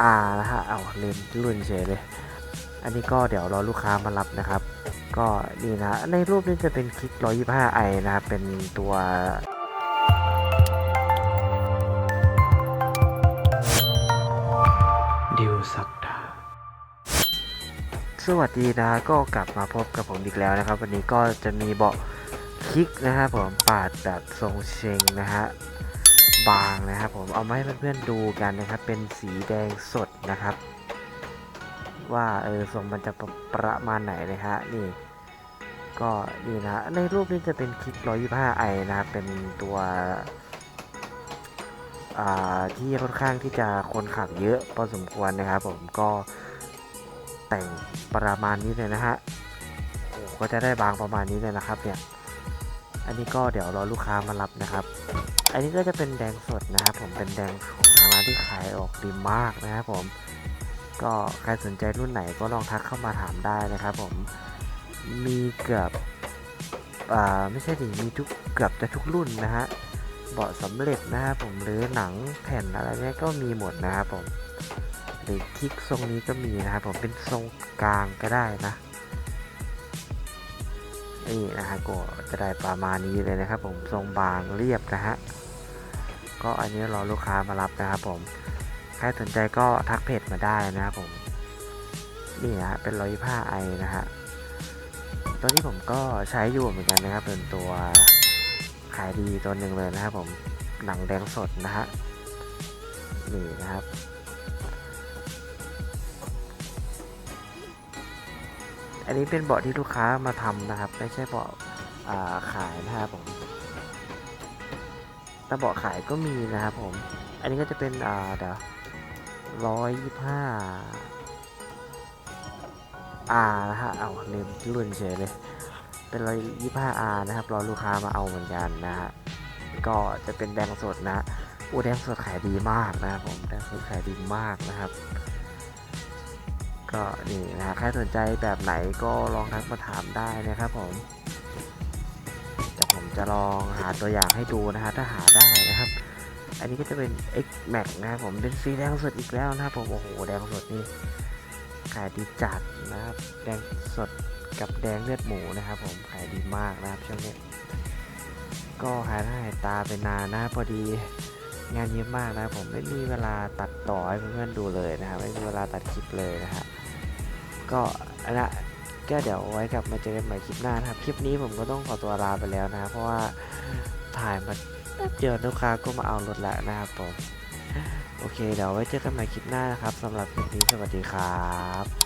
อ่านะฮะเอาลืมรุ่นเฉยเลย อันนี้ก็เดี๋ยวรอลูกค้ามารับนะครับ ก็นี่นะ ในรูปนี้จะเป็นคลิก 125i นะครับ เป็นตัวดิวสักดาสวัสดีนะก็กลับมาพบกับผมอีกแล้วนะครับ วันนี้ก็จะมีเบาะคลิกนะครับผมปาดแบบทรงเชงนะฮะ บางนะครับผมเอามาให้เพื่อนๆดูกันนะครับ เป็นสีแดงสดนะครับ ว่าเออทรงมันจะประประมาณไหนนะฮะนี่ก็นี่นะในรูปนี้จะเป็นคลิก 125i นะครับเป็นตัวที่ค่อนข้างที่จะคนขับเยอะพอสมควรนะครับผมก็แต่งประมาณนี้เลยนะฮะก็จะได้บางประมาณนี้เลยนะครับเนี่ยอันนี้ก็เดี๋ยวรอลูกค้ามารับนะครับ อันนี้ก็จะเป็นแดงสดนะครับผมเป็นแดงของทางร้านที่ขายออกดีมากนะครับผม ก็ใครสนใจรุ่นไหนก็ลองทักเข้ามาถามได้นะครับผมมีเกือบอ่าไม่ใช่ดิมีทุกเกือบจะทุกรุ่นนะฮะเบาะสำเร็จนะครับผมหรือหนังแผ่นอะไรเนี้ยก็มีหมดนะครับผมหรือคลิกทรงนี้ก็มีนะครับผมเป็นทรงกลางก็ได้นะนี่นะฮะก็จะได้ประมาณนี้เลยนะครับผมทรงบางเรียบนะฮะ ก็อันนี้รอลูกค้ามารับนะครับผม ใครสนใจก็ทักเพจมาได้นะครับผม นี่นะฮะเป็นร้อยผ้าไอนะฮะ ตัวนี้ผมก็ใช้อยู่เหมือนกันนะครับ เป็นตัวขายดีตัวหนึ่งเลยนะครับผมหนังแดงสดนะฮะ นี่นะครับอันนี้เป็นเบาะที่ลูกค้ามาทำนะครับ ไม่ใช่เบาะขายนะครับผม ต่เบาะขายก็มีนะครับผม อันนี้ก็จะเป็นอ่าเดี๋ยวร้อยยี่ห้าอ่านะฮะ เอาลืมรุ่นเฉยเลย เป็นร้อยยี่ห้าอาร์นะครับ รอลูกค้ามาเอาเหมือนกันนะฮะ ก็จะเป็นแดงสดนะอูแดงสดขายดีมากนะครับผม แดงสดขายดีมากนะครับ ก็นี่นะใครสนใจแบบไหนก็ลองทักมาถามได้นะครับผม จะลองหาตัวอย่างให้ดูนะฮะถ้าหาได้นะครับ อันนี้ก็จะเป็น X Max นะครับผมเป็นสีแดงสดอีกแล้วนะครับผมโอ้โหแดงสดนี่ขายดีจัดนะครับ แดงสดกับแดงเลือดหมูนะครับผมขายดีมากนะครับช่วงนี้ก็หายหน้าหายตาไปนานนะพอดีงานเยอะมากนะผมไม่มีเวลาตัดต่อให้เพื่อนๆดูเลยนะครับไม่มีเวลาตัดคลิปเลยนะฮะก็เอาละ ก็เดี๋ยวไว้กลับมาเจอกันใหม่คลิปหน้านะครับ คลิปนี้ผมก็ต้องขอตัวลาไปแล้วนะครับเพราะว่าถ่ายมาแป๊บเดียวลูกค้าก็มาเอารถแล้วนะครับผม โอเค เดี๋ยวไว้เจอกันใหม่คลิปหน้านะครับสำหรับคลิปนี้สวัสดีครับ